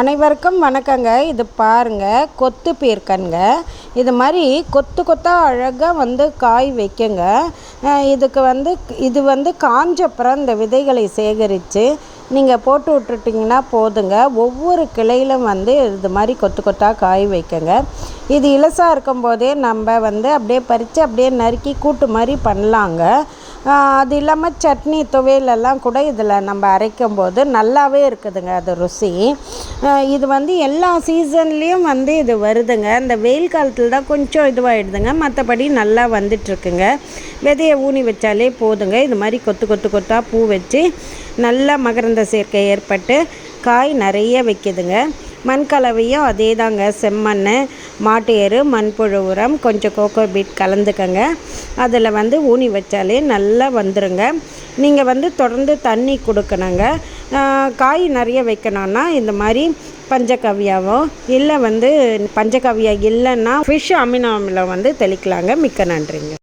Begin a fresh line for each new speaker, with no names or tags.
அனைவருக்கும் வணக்கங்க. இது பாருங்க கொத்து பீர்க்கன்ங்க. இது மாதிரி கொத்து கொத்தாக அழகாக வந்து காய் வைக்குங்க. இதுக்கு வந்து இது வந்து காஞ்சப்புறம் இந்த விதைகளை சேகரித்து நீங்கள் போட்டு விட்டுட்டிங்கன்னா போதுங்க. ஒவ்வொரு கிளையிலும் வந்து இது மாதிரி கொத்து கொத்தாக காய் வைக்குங்க. இது இலசாக இருக்கும்போதே நம்ம வந்து அப்படியே பறித்து அப்படியே நறுக்கி கூட்டு மாதிரி பண்ணலாங்க. அது இல்லாமல் சட்னி துவையலெல்லாம் கூட இதில் நம்ம அரைக்கும் போது நல்லாவே இருக்குதுங்க அது ருசி. இது வந்து எல்லா சீசன்லேயும் வந்து இது வருதுங்க. இந்த வெயில் காலத்தில் தான் கொஞ்சம் இதுவாகிடுதுங்க மற்றபடி நல்லா வந்துட்டுருக்குங்க. விதையை ஊனி வச்சாலே போதுங்க. இது மாதிரி கொத்து கொத்து கொத்தாக பூ வச்சு நல்லா மகரந்த சேர்க்கை ஏற்பட்டு காய் நிறைய வைக்குதுங்க. மண் கலவையும் அதே தாங்க செம்மண் மாட்டு எரு மண்புழு உரம் கொஞ்சம் கோகோ பீட் கலந்துக்கங்க. அதில் வந்து ஊனி வச்சாலே நல்லா வந்துருங்க. நீங்கள் வந்து தொடர்ந்து தண்ணி கொடுக்கணுங்க. காய் நிறைய வைக்கணும்னா இந்த மாதிரி பஞ்சகவ்யாவோ இல்லை வந்து பஞ்சகவ்யா இல்லைன்னா ஃபிஷ் அமினோ அமிலம் வந்து தெளிக்கலாங்க. மிக்க நன்றிங்க.